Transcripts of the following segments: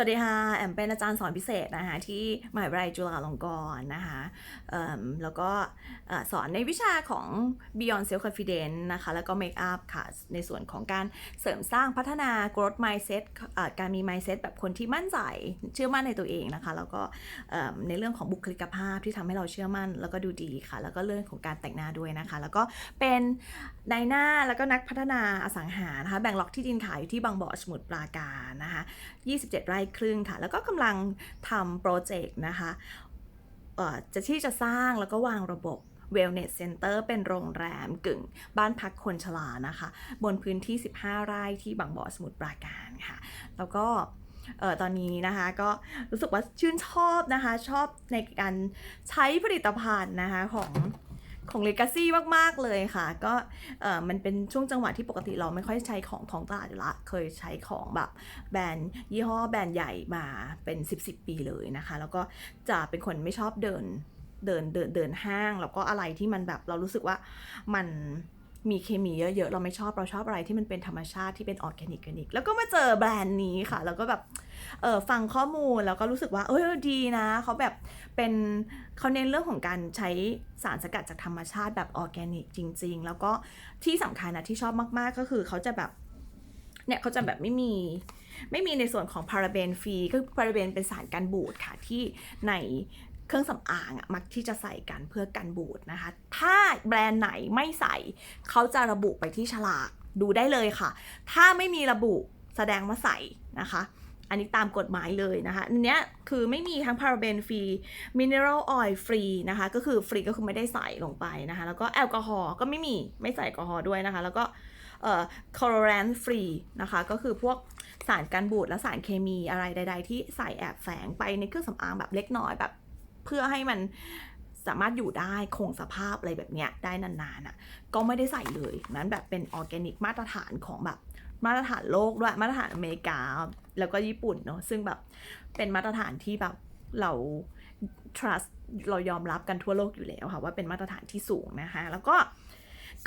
สวัสดีค่ะ แอมเป็นอาจารย์สอนพิเศษนะคะที่มหาวิทยาลัยจุฬาลงกรณ์นะคะเอิ่มแล้วก็สอนในวิชาของ Beyond Self Confidence นะคะแล้วก็ Make up ค่ะ ในส่วนของการเสริมสร้างพัฒนา growth mindset เอ่อการมี mindset แบบคนที่มั่นใจเชื่อมั่นในตัวเองนะคะ แล้วก็เอิ่มในเรื่องของบุคลิกภาพที่ทำให้เราเชื่อมั่นแล้วก็ดูดีค่ะ แล้วก็เรื่องของการแต่งหน้าด้วยนะคะ แล้วก็เป็นนายหน้าแล้วก็นักพัฒนาอสังหานะคะแบ่งล็อกที่ดินขายอยู่ที่บางบ่อสมุทรปราการนะคะ27 ไร่ครึ่งค่ะ แล้วก็กำลังทำโปรเจกต์นะคะจะที่จะสร้างแล้วก็วางระบบ Wellness Center เป็นโรงแรมกึ่งบ้านพักคนชรานะคะ บนพื้นที่ 15 ไร่ที่บางบ่อสมุทรปราการค่ะ แล้วก็เออตอนนี้นะคะก็รู้สึกว่าชื่นชอบนะคะ ชอบในการใช้ผลิตภัณฑ์นะคะของ ของ Legacy มากๆเลยค่ะ ก็เออมันเป็นช่วงจังหวะที่ปกติเราไม่ค่อยใช้ของท้องตลาดอยู่ละเคยใช้ของแบบแบรนด์ยี่ห้อแบรนด์ใหญ่มาเป็น 10 10ปีเลยนะคะ แล้วก็จะเป็นคนไม่ชอบเดินเดินเดินเดินห้าง แล้วก็อะไรที่มันแบบเรารู้สึกว่ามัน มีเคมีเยอะๆ เราไม่ชอบเราชอบอะไรที่มันเป็นธรรมชาติที่เป็นออร์แกนิกออร์แกนิก แล้วก็มาเจอแบรนด์นี้ค่ะ แล้วก็แบบเออฟังข้อมูลแล้วก็รู้สึกว่าเออดีนะเขาแบบเป็นเขาเน้นเรื่องของการใช้สารสกัดจากธรรมชาติแบบออร์แกนิกจริง ๆ แล้วก็ที่สำคัญนะที่ชอบมากๆก็คือเขาจะแบบเนี่ยเขาจะแบบไม่มีไม่มีในส่วนของพาราเบนฟรีก็พาราเบนเป็นสารกันบูดค่ะที่ใน เครื่องสำอางอะมักที่จะใส่กันเพื่อกันบูดนะคะ ถ้าแบรนด์ไหนไม่ใส่ เขาจะระบุไปที่ฉลากดูได้เลยค่ะ ถ้าไม่มีระบุแสดงว่าใส่นะคะ อันนี้ตามกฎหมายเลยนะคะอันเนี้ยคือไม่มีทั้งพาราเบนฟรีมินเนอรัลออยล์ฟรีนะคะ ก็คือฟรีก็คือไม่ได้ใส่ลงไปนะคะ แล้วก็แอลกอฮอล์ก็ไม่มีไม่ใส่แอลกอฮอล์ด้วยนะคะ แล้วก็เอ่อคอร์แรนฟรีนะคะ ก็คือพวกสารกันบูดและสารเคมีอะไรใด ๆ ที่ใส่แอบแฝงไปในเครื่องสำอางแบบเล็กน้อยแบบ เพื่อให้มันสามารถอยู่ได้คงสภาพอะไรแบบเนี้ยได้นานๆอะก็ไม่ได้ใส่เลยนั้นแบบเป็นออร์แกนิกมาตรฐานของแบบมาตรฐานโลกด้วยมาตรฐานอเมริกา แล้วก็ญี่ปุ่นเนาะซึ่งแบบเป็นมาตรฐานที่แบบเรา trust เรายอมรับกันทั่วโลกอยู่แล้วค่ะว่าเป็นมาตรฐานที่สูงนะคะ แล้วก็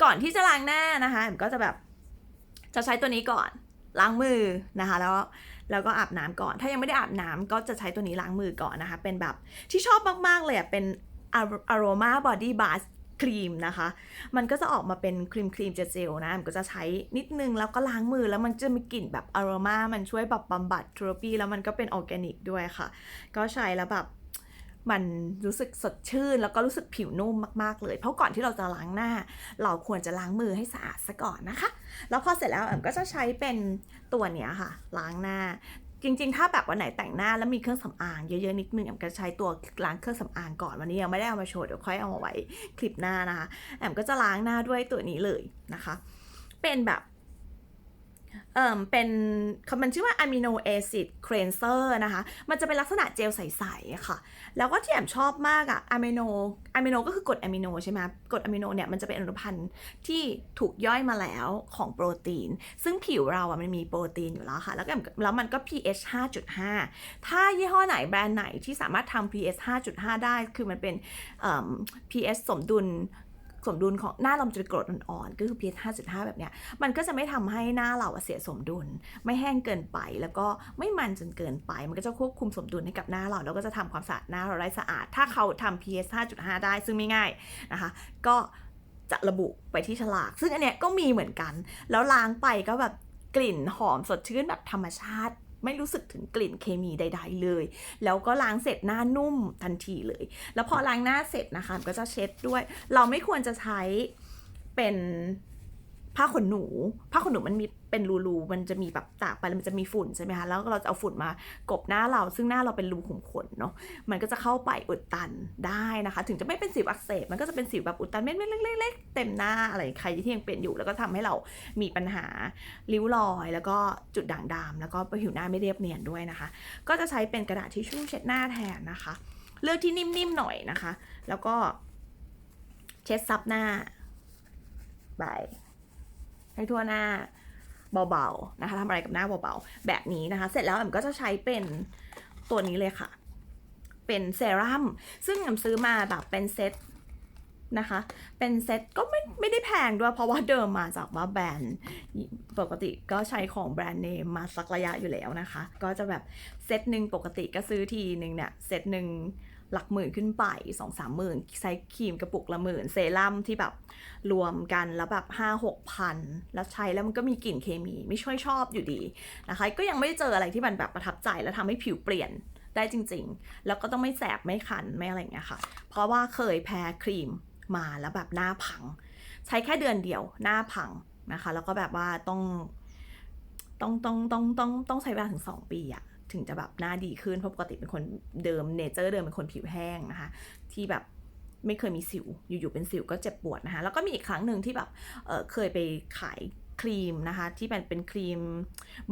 ก่อนที่จะล้างหน้านะคะก็จะแบบจะใช้ตัวนี้ก่อนล้างมือนะคะ แล้ว แล้วก็อาบน้ำก่อน ถ้ายังไม่ได้อาบน้ำก็จะใช้ตัวนี้ล้างมือก่อนนะคะ เป็นแบบที่ชอบมากๆเลยอะเป็นอารมาบอดี้บาสครีมนะคะ มันก็จะออกมาเป็นครีมครีมเจลนะมันก็จะใช้นิดนึงแล้วก็ล้างมือแล้วมันจะมีกลิ่นแบบอารมามันช่วยแบบบำบัดทรปีแล้วมันก็เป็นออร์แกนิกด้วยค่ะ ก็ใช้แล้วแบบ มันรู้สึกสดชื่น แล้วก็รู้สึกผิวนุ่มมากๆเลย เพราะก่อนที่เราจะล้างหน้า เราควรจะล้างมือให้สะอาดซะก่อนนะคะ แล้วพอเสร็จแล้วแอมก็จะใช้เป็นตัวเนี้ยค่ะ ล้างหน้าจริงๆ ถ้าแบบวันไหนแต่งหน้าแล้วมีเครื่องสำอางเยอะๆนิดนึงแอมก็ใช้ตัวล้างเครื่องสำอางก่อนวันนี้ยังไม่ได้เอามาโชว์เดี๋ยวค่อยเอามาไว้คลิปหน้านะคะแอมก็จะล้างหน้าด้วยตัวนี้เลยนะคะ เป็นแบบ เอ่อเป็นมันชื่อว่าอะมิโนแอซิดเครนเซอร์นะคะ มันจะเป็นลักษณะเจลใสๆค่ะ แล้วก็ที่แอมชอบมากอะอะมิโนอะมิโนก็คือกรดอะมิโนใช่ไหมกรดอะมิโนเนี่ยมันจะเป็นอนุพันธ์ที่ถูกย่อยมาแล้วของโปรตีน ซึ่งผิวเราอะมันมีโปรตีนอยู่แล้วค่ะ แล้วก็แล้วมันก็ pH 5.5 ถ้ายี่ห้อไหนแบรนด์ไหนที่สามารถทำ pH 5.5 ได้ คือมันเป็นเอิ่ม pH สมดุล สมดุลของหน้าเราจะกรดอ่อนๆก็คือ pH 5.5 แบบเนี้ยมันก็จะไม่ทำให้หน้าเราเสียสมดุล ไม่แห้งเกินไป แล้วก็ไม่มันจนเกินไป มันก็จะควบคุมสมดุลให้กับหน้าเรา แล้วก็จะทำความสะอาดหน้าเราได้สะอาด ถ้าเขาทำ pH 5.5 ได้ซึ่งไม่ง่ายนะคะ ก็จะระบุไปที่ฉลาก ซึ่งอันเนี้ยก็มีเหมือนกัน แล้วล้างไปก็แบบกลิ่นหอมสดชื่นแบบธรรมชาติ ไม่รู้สึกถึงกลิ่นเคมีใด ๆ เลย แล้วก็ล้างเสร็จหน้านุ่มทันทีเลย แล้วพอล้างหน้าเสร็จนะคะก็จะเช็ดด้วย เราไม่ควรจะใช้เป็น ผ้าขนหนู ผ้าขนหนูมันมีเป็นรูๆมันจะมีแบบตากไปแล้วมันจะมีฝุ่นใช่ไหมคะแล้วเราจะเอาฝุ่นมากบหน้าเรา ซึ่งหน้าเราเป็นรูขุมขนเนาะมันก็จะเข้าไปอุดตันได้นะคะ ถึงจะไม่เป็นสิวอักเสบมันก็จะเป็นสิวแบบอุดตันเม็ดเล็กๆเต็มหน้าอะไรใครที่ยังเป็นอยู่ แล้วก็ทำให้เรามีปัญหาริ้วรอย แล้วก็จุดด่างดำแล้วก็ผิวหน้าไม่เรียบเนียนด้วยนะคะ ก็จะใช้เป็นกระดาษทิชชู่เช็ดหน้าแทนนะคะ เลือกที่นิ่มๆหน่อยนะคะ แล้วก็เช็ดซับหน้าไป ให้ทั่วหน้าเบาๆนะคะทำอะไรกับหน้าเบาๆแบบนี้นะคะ เสร็จแล้วแอมก็จะใช้เป็นตัวนี้เลยค่ะ เป็นเซรั่มซึ่งแอมซื้อมาแบบเป็นเซตนะคะ เป็นเซ็ตก็ไม่ไม่ได้แพงด้วยเพราะว่าเดิมมาจากว่าแบรนด์ปกติก็ใช้ของแบรนด์เนมมาสักระยะอยู่แล้วนะคะ ก็จะแบบเซ็ตหนึ่งปกติก็ซื้อทีหนึ่งเนี่ยเซ็ตหนึ่ง หลักหมื่นขึ้นไปสองสามหมื่นใช้ครีมกระปุกละหมื่นเซรั่มที่แบบรวมกันแล้วแบบห้าหกพันแล้วใช้แล้วมันก็มีกลิ่นเคมีไม่ช่วยชอบอยู่ดีนะคะ ก็ยังไม่ได้เจออะไรที่มันแบบประทับใจแล้วทำให้ผิวเปลี่ยนได้จริง ๆ แล้วก็ต้องไม่แสบไม่คันไม่อะไรอย่างเงี้ยค่ะ เพราะว่าเคยแพ้ครีมมาแล้วแบบหน้าพัง ใช้แค่เดือนเดียวหน้าพังนะคะ แล้วก็แบบว่าต้องต้องต้องต้องต้องต้องใช้เวลาถึง 2 ปีอะ ถึงจะแบบหน้าดีขึ้นเพราะปกติเป็นคนเดิมเนเจอร์เดิมเป็นคนผิวแห้งนะคะ ที่แบบไม่เคยมีสิว อยู่ๆเป็นสิวก็เจ็บปวดนะคะ แล้วก็มีอีกครั้งหนึ่งที่แบบเเคยไปขายครีมนะคะ ที่เป็นเป็นครีม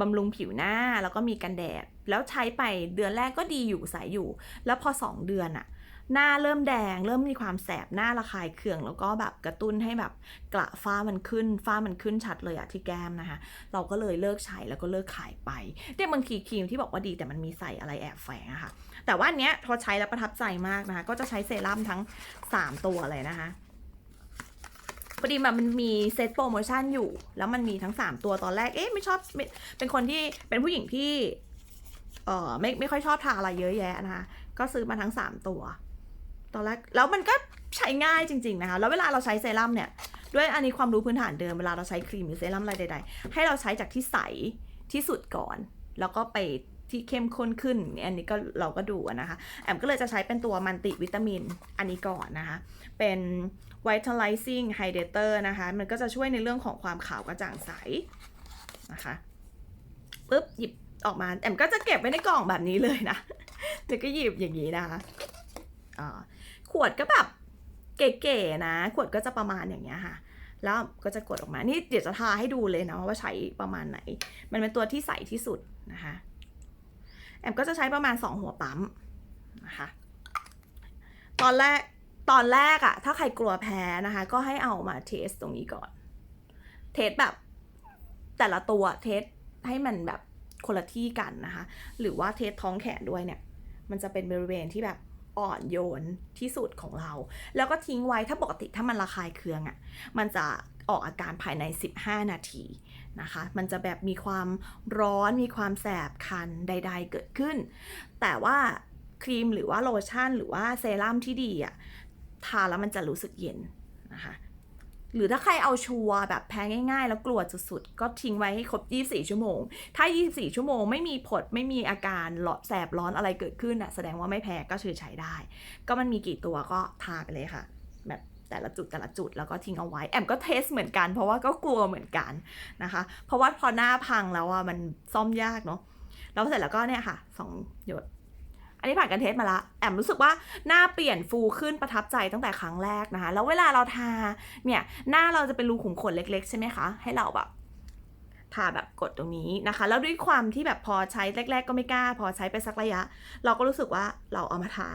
บำรุงผิวหน้าแล้วก็มีกันแดด แล้วใช้ไปเดือนแรกก็ดีอยู่ใสยอยู่ แล้วพอ 2 เดือนอะ หน้าเริ่มแดง เริ่มมีความแสบหน้าระคายเคือง แล้วก็แบบกระตุ้นให้แบบกระฝ้ามันขึ้น ฝ้ามันขึ้นชัดเลยอะที่แก้มนะคะ เราก็เลยเลิกใช้แล้วก็เลิกขายไปเนี่ยบางทีครีมที่บอกว่าดีแต่มันมีใส่อะไรแอบแฝงอะคะ่ะ แต่ว่าอันเนี้ยพอใช้แล้วประทับใจมากนะคะ ก็จะใช้เซรั่มทั้ง 3 ตัวเลยนะคะพอดีมันมีเซตโปรโมชั่นอยู่ แล้วมันมีทั้ง 3 ตัวตอนแรก เอ๊ะไม่ชอบ เป็นคนที่เป็นผู้หญิงที่ เออไม่ไม่ค่อยชอบทาอะไรเยอะแยะนะคะ ก็ซื้อมาทั้ง 3 ตัว ตอนแรกแล้วมันก็ใช้ง่ายจริง ๆนะคะ แล้วเวลาเราใช้เซรั่มเนี่ย ด้วยอันนี้ความรู้พื้นฐานเดิมเวลาเราใช้ครีมหรือเซรั่มอะไรใด ๆ ให้เราใช้จากที่ใสที่สุดก่อน แล้วก็ไปที่เข้มข้นขึ้น อันนี้ก็เราก็ดูนะคะ แอมก็เลยจะใช้เป็นตัวมันติวิตามินอันนี้ก่อนนะคะ เป็น Vitalizing Hydrator นะคะ มันก็จะช่วยในเรื่องของความขาวกระจ่างใสนะคะปุ๊บหยิบออกมา แอมก็จะเก็บไว้ในกล่องแบบนี้เลยนะเดี๋ยวก็หยิบอย่างนี้นะคะอ่า ขวดก็แบบเก๋ๆนะ ขวดก็จะประมาณอย่างเงี้ยค่ะ แล้วก็จะกดออกมา นี่เดี๋ยวจะทาให้ดูเลยนะว่าใช้ประมาณไหน มันเป็นตัวที่ใสที่สุดนะคะ แอมก็จะใช้ประมาณ 2 หัวปั๊มนะคะ ตอนแรกตอนแรกอะถ้าใครกลัวแพ้นะคะ ก็ให้เอามาเทสตรงนี้ก่อน เทสแบบแต่ละตัวเทสให้มันแบบคนละที่กันนะคะ หรือว่าเทสท้องแขนด้วยเนี่ย มันจะเป็นบริเวณที่แบบ อ่อนโยนที่สุดของเรา แล้วก็ทิ้งไว้ถ้าปกติถ้ามันระคายเคืองอะ่ะมันจะออกอาการภายใน 15 นาทีนะคะ มันจะแบบมีความร้อนมีความแสบคันใด ๆ เกิดขึ้น แต่ว่าครีมหรือว่าโลชั่นหรือว่าเซรั่มที่ดีอะ่ะทาแล้วมันจะรู้สึกเย็นนะคะ หรือถ้าใครเอาชัวร์แบบแพ้ง่าย ๆ แล้วกลัวสุดๆ ก็ทิ้งไว้ให้ครบ 24 ชั่วโมง ถ้า 24 ชั่วโมงไม่มีผดไม่มีอาการหลอดแสบร้อนอะไรเกิดขึ้นอะแสดงว่าไม่แพ้ก็คือใช้ได้ ก็มันมีกี่ตัวก็ทาไปเลยค่ะ แบบแต่ละจุดแต่ละจุดแล้วก็ทิ้งเอาไว้ แอมก็เทสเหมือนกัน เพราะว่าก็กลัวเหมือนกันนะคะ เพราะว่าพอหน้าพังแล้วอะมันซ่อมยากเนาะแล้วเสร็จแล้วก็เนี่ยค่ะสองหยด อันนี้ผ่านการเทสมาละ แอมรู้สึกว่าหน้าเปลี่ยนฟูขึ้นประทับใจตั้งแต่ครั้งแรกนะคะ แล้วเวลาเราทาเนี่ยหน้าเราจะเป็นรูขุมขนเล็ก ๆ ใช่ไหมคะ ให้เราแบบทาแบบกดตรงนี้นะคะ แล้วด้วยความที่แบบพอใช้แรก ๆ ก็ไม่กล้า พอใช้ไปสักระยะ เราก็รู้สึกว่าเราเอามาทา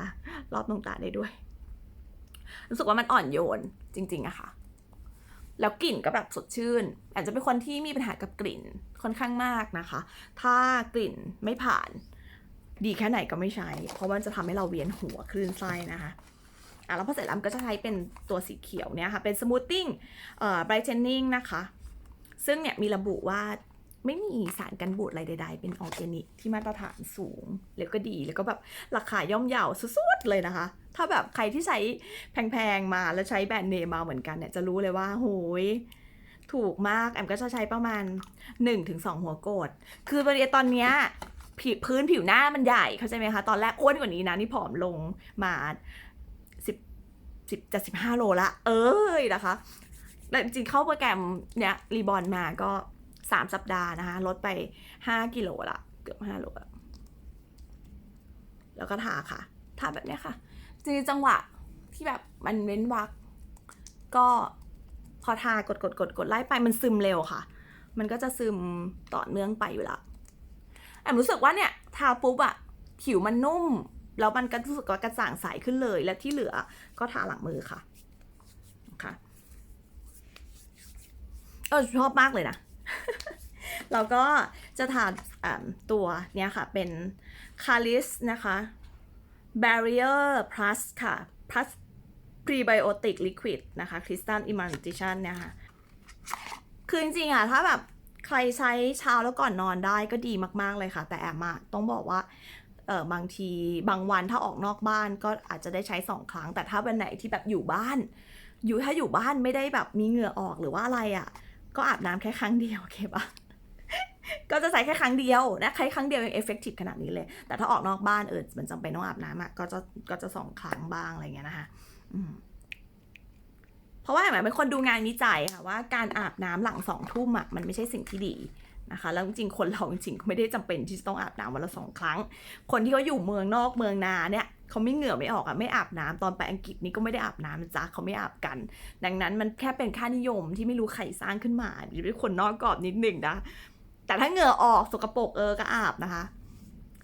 รอบตรงตาได้ด้วย รู้สึกว่ามันอ่อนโยนจริงๆอะค่ะแล้วกลิ่นก็แบบสดชื่นอาจจะเป็นคนที่มีปัญหากับกลิ่นค่อนข้างมากนะคะ ถ้ากลิ่นไม่ผ่าน ดีแค่ไหนก็ไม่ใช้ เพราะว่าจะทำให้เราเวียนหัวคลื่นไส้นะคะอะแล้วพอเสร็จแล้วก็จะใช้เป็นตัวสีเขียวเนี่ยค่ะ เป็นสมูทติ้งเอ่อไบรท์เทนนิ่งนะคะ ซึ่งเนี่ยมีระบุว่าไม่มีสารกันบูดอะไรใด ๆ เป็นออร์แกนิกที่มาตรฐานสูง แล้วก็ดีแล้วก็แบบราคาย่อมเยาวสุดๆเลยนะคะ ถ้าแบบใครที่ใช้แพงๆมาแล้วใช้แบรนด์เนมมาเหมือนกันเนี่ยจะรู้เลยว่าโหยถูกมากแอมก็จะใช้ประมาณ 1-2 หัวโกด คือบริเวณตอนเนี้ย ผิวพื้นผิวหน้ามันใหญ่เข้าใจไหมคะ ตอนแรกอ้วนกว่านี้นะนี่ผอมลงมาสิบสิบจะสิบห้าโลละ เอ้ยนะคะแต่จริงเข้าโปรแกรมเนี้ยรีบอลมาก็สามสัปดาห์นะคะ ลดไปห้ากิโลละ เกือบห้าโลละแล้วก็ทาค่ะ ทาแบบเนี้ยค่ะจริงจังหวะที่แบบมันเว้นวักก็พอทากดกดกดกดไล่ไปมันซึมเร็วค่ะ มันก็จะซึมต่อเนื่องไปอยู่ละ แอมรู้สึกว่าเนี่ยทาปุ๊บอะผิวมันนุ่ม แล้วมันก็รู้สึกว่ากระจ่างใสขึ้นเลย และที่เหลือก็ทาหลังมือค่ะค่ะเออชอบมากเลยนะเราก็จะทาตัวเนี้ยค่ะเป็น c a l i s นะคะ Barrier Plus ค่ะ Plus prebiotic liquid นะคะ crystal emulsion เนี่ยค่ะ คือจริงๆอะถ้าแบบ ใครใช้เช้าแล้วก่อนนอนได้ก็ดีมาก ๆเลยค่ะ แต่แอมอะต้องบอกว่าเออบางทีบางวันถ้าออกนอกบ้านก็อาจจะได้ใช้สองครั้ง แต่ถ้าวันไหนที่แบบอยู่บ้าน อยู่ถ้าอยู่บ้านไม่ได้แบบมีเหงื่อออกหรือว่าอะไรอะก็อาบน้ำแค่ครั้งเดียวโอเคปะก็จะใส่แค่ครั้งเดียวนะใช้ครั้งเดียวยังเอฟเฟกติฟขนาดนี้เลย แต่ถ้าออกนอกบ้านเออมันจำเป็นต้องอาบน้ำอะก็จะก็จะสองครั้งบ้างอะไรเงี้ยนะคะอืม เพราะว่าแหมเป็นคนดูงานวิจัยค่ะว่าการอาบน้ำหลังสองทุ่มอะมันไม่ใช่สิ่งที่ดีนะคะแล้วจริงคนเราจริงไม่ได้จำเป็นที่จะต้องอาบน้ำวันละสองครั้ง คนที่เขาอยู่เมืองนอกเมืองนาเนี่ยเขาไม่เหงื่อไม่ออกอะไม่อาบน้ำตอนไปอังกฤษนี่ก็ไม่ได้อาบน้ำจ๊ะเขาไม่อาบกัน ดังนั้นมันแค่เป็นค่านิยมที่ไม่รู้ใครสร้างขึ้นมาอยู่ด้วยคนนอกกรอบนิดหนึ่งนะแต่ถ้าเหงื่อออกสกปรกเออก็อาบนะคะ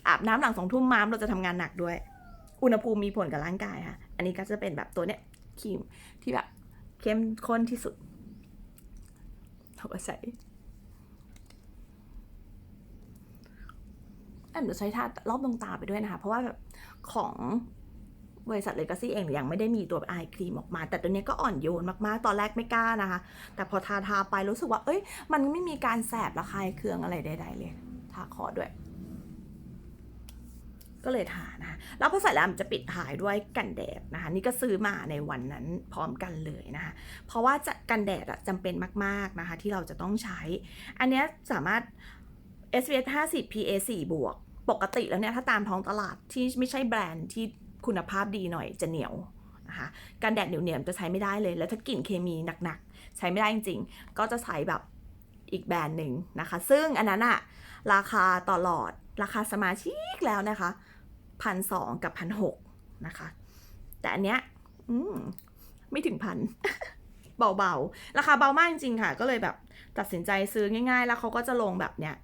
อาบน้ำหลังสองทุ่มม้ามเราจะทำงานหนักด้วย อุณหภูมิมีผลกับร่างกายค่ะ อันนี้ก็จะเป็นแบบตัวเนี้ยครีมที่แบบ เข้มข้นที่สุดเราก็ใช้แอมจะใช้ทารอบดวงตาไปด้วยนะคะ เพราะว่าแบบของบริษัทเลกาซี่เองยังไม่ได้มีตัวไอครีมออกมา แต่ตัวนี้ก็อ่อนโยนมากๆ ตอนแรกไม่กล้านะคะ แต่พอทาทาไปรู้สึกว่า เอ้ย มันไม่มีการแสบระคายเคืองอะไรใดๆเลย ทาคอด้วย ก็เลยทานะคะแล้วพอใส่แล้วมันจะปิดท้ายด้วยกันแดดนะคะ นี่ก็ซื้อมาในวันนั้นพร้อมกันเลยนะคะ เพราะว่าจะกันแดดอะจำเป็นมากๆนะคะ ที่เราจะต้องใช้ อันนี้สามารถ SPF 50 PA 4บวก ปกติแล้วเนี่ย ถ้าตามท้องตลาดที่ไม่ใช่แบรนด์ที่คุณภาพดีหน่อยจะเหนียวนะคะกันแดดเหนียวๆจะใช้ไม่ได้เลย แล้วถ้ากลิ่นเคมีหนักๆ ใช้ไม่ได้จริงๆ ก็จะใช้แบบอีกแบรนด์หนึ่งนะคะ ซึ่งอันนั้นอะราคาตลอดราคาสมาชิกแล้วนะคะ พันสองกับพันหกนะคะ แต่อันเนี้ยมไม่ถึงพันเบาๆ ราคาเบามากจริงๆค่ะ ก็เลยแบบตัดสินใจซื้อง่ายๆ แล้วเขาก็จะลงแบบเนี้ย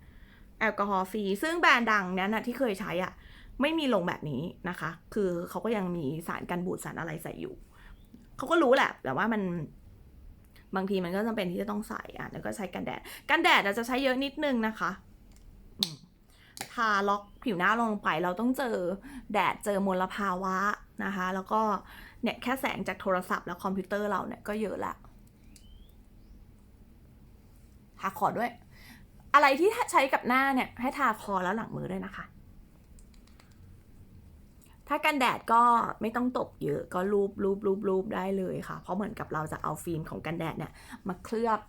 แอลกอฮอล์ฟรี ซึ่งแบรนด์ดังเนี้ยนะที่เคยใช้อะ ไม่มีลงแบบนี้นะคะ คือเขาก็ยังมีสารกันบูดสารอะไรใส่อยู่ เขาก็รู้แหละ แต่ว่ามันบางทีมันก็จำเป็นที่จะต้องใส่อะ แล้วก็ใช้กันแดด กันแดดอาจจะใช้เยอะนิดนึงนะคะาล็อกผิวหน้าลงไป เราต้องเจอแดดเจอมลภาวะนะคะ แล้วก็เนี่ยแค่แสงจากโทรศัพท์แล้วคอมพิวเตอร์เราเนี่ยก็เยอะละทาคอด้วย อะไรที่ใช้กับหน้าเนี่ยให้ทาคอแล้วหลังมือด้วยนะคะ ถ้ากันแดดก็ไม่ต้องตบเยอะก็รูปรูปรูปรูปได้เลยค่ะ เพราะเหมือนกับเราจะเอาฟิล์มของกันแดดเนี่ยมาเคลือบ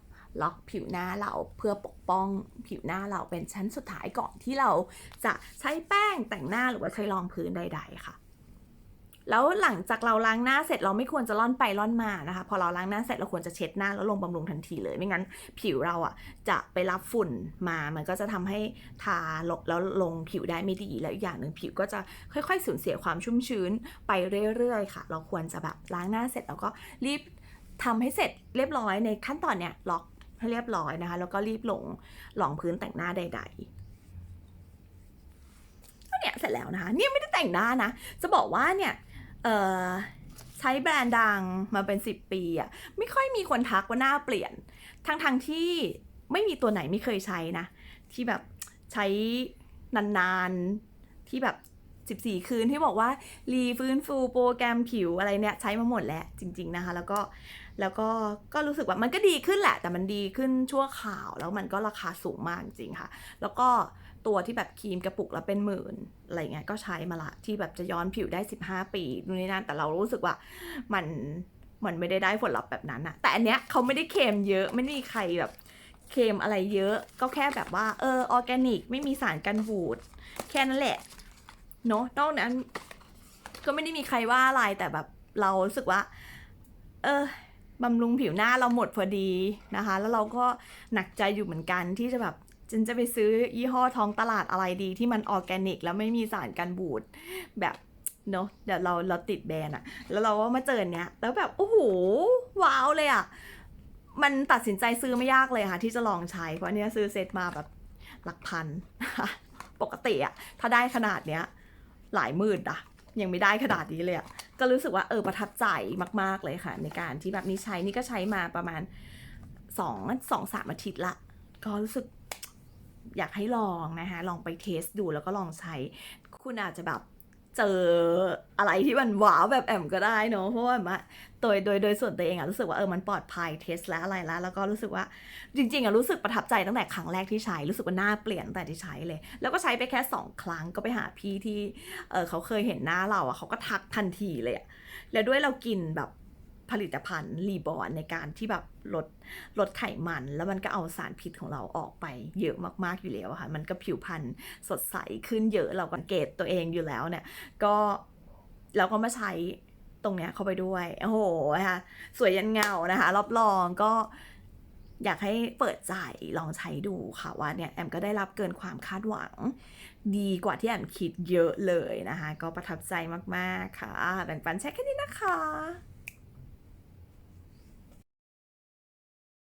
ล็อกผิวหน้าเราเพื่อปกป้องผิวหน้าเราเป็นชั้นสุดท้ายก่อนที่เราจะใช้แป้งแต่งหน้าหรือว่าใช้รองพื้นใด ๆ ค่ะ แล้วหลังจากเราล้างหน้าเสร็จเราไม่ควรจะล่อนไปล่อนมานะคะ พอเราล้างหน้าเสร็จเราควรจะเช็ดหน้าแล้วลงบำรุงทันทีเลย ไม่งั้นผิวเราอะจะไปรับฝุ่นมา มันก็จะทำให้ทาลแล้วลงผิวได้ไม่ดีแล้วอีกอย่างหนึ่งผิวก็จะค่อยๆสูญเสียความชุ่มชื้นไปเรื่อยๆค่ะ เราควรจะแบบล้างหน้าเสร็จแล้วก็รีบทำให้เสร็จเรียบร้อยในขั้นตอนเนี้ยล็อก ให้เรียบร้อยนะคะ แล้วก็รีบลงรองพื้นแต่งหน้าใดๆก็เนี่ยเสร็จแล้วนะคะเนี่ยไม่ได้แต่งหน้านะ จะบอกว่าเนี่ยใช้แบรนด์ดังมาเป็น 10 ปีอะไม่ค่อยมีคนทักว่าหน้าเปลี่ยน ทั้งๆทที่ไม่มีตัวไหนไม่เคยใช้นะ ที่แบบใช้นานๆที่แบบ 14 คืนที่บอกว่ารีฟื้นฟูโปรแกรมผิวอะไรเนี่ย ใช้มาหมดแล้วจริง ๆ นะคะ แล้วก็ แล้วก็ก็รู้สึกว่ามันก็ดีขึ้นแหละ แต่มันดีขึ้นชั่วข่าวแล้วมันก็ราคาสูงมากจริงค่ะ แล้วก็ตัวที่แบบครีมกระปุกละเป็นหมื่นอะไรเงี้ยก็ใช้มาละที่แบบจะย้อนผิวได้ 15 ปีนู่นนี่นั่นแต่เรารู้สึกว่ามันมันไม่ได้ได้ผลลัพธ์แบบนั้นอะแต่อันเนี้ยเขาไม่ได้เค็มเยอะไม่ได้มีใครแบบเค็มอะไรเยอะ ก็แค่แบบว่าเออออร์แกนิก ไม่มีสารกันบูด แค่นั้นแหละเนาะนอกนั้น ก็ไม่ได้มีใครว่าอะไรแต่แบบเรารู้สึกว่า เออ บำรุงผิวหน้าเราหมดพอดีนะคะ แล้วเราก็หนักใจอยู่เหมือนกันที่จะแบบฉันจะไปซื้อยี่ห้อท้องตลาดอะไรดีที่มันออร์แกนิก แล้วไม่มีสารกันบูดแบบเนาะเดี๋ยวเราเราติดแบรนด์อะแล้วเราก็มาเจอเนี้ยแล้วแบบโอ้โหว้าวเลยอะมันตัดสินใจซื้อไม่ยากเลยค่ะ ที่จะลองใช้เพราะเนี้ยซื้อเซตมาแบบหลักพัน ปกติอะถ้าได้ขนาดเนี้ยหลายหมื่นอะ ยังไม่ได้ขนาดนี้เลยอะก็รู้สึกว่าเออประทับใจมาก ๆเลยค่ะ ในการที่แบบนี้ใช้นี่ก็ใช้มาประมาณสองสองสามอาทิตย์ละ ก็รู้สึกอยากให้ลองนะคะ ลองไปเทสดูแล้วก็ลองใช้ คุณอาจจะแบบ เจออะไรที่มันว้าวแบบแอมก็ได้เนอะเพราะว่าแบบว่าโดยโดยโดยส่วนตัวเองอะรู้สึกว่าเออมันปลอดภัยเทสและอะไรแล้วแล้วก็รู้สึกว่าจริงๆอะรู้สึกประทับใจตั้งแต่ครั้งแรกที่ใช้รู้สึกว่าหน้าเปลี่ยนตั้งแต่ที่ใช้เลย แล้วก็ใช้ไปแค่สองครั้งก็ไปหาพี่ที่เออเขาเคยเห็นหน้าเราอะเขาก็ทักทันทีเลยอะแล้วด้วยเรากินแบบ ผลิตภัณฑ์รีบอร์นในการที่แบบลดลดไขมัน แล้วมันก็เอาสารพิษของเราออกไปเยอะมากๆอยู่แล้วค่ะ มันก็ผิวพรรณสดใสขึ้นเยอะเราก็สังเกตตัวเองอยู่แล้วเนี่ย ก็เราก็มาใช้ตรงเนี้ยเข้าไปด้วย โอ้โหนะคะสวยยันเงานะคะรับรองก็อยากให้เปิดใจลองใช้ดูค่ะว่าเนี่ยแอมก็ได้รับเกินความคาดหวัง ดีกว่าที่แอมคิดเยอะเลยนะคะ ก็ประทับใจมาก ๆ ค่ะ แบ่งปันแชร์แค่นี้นะคะ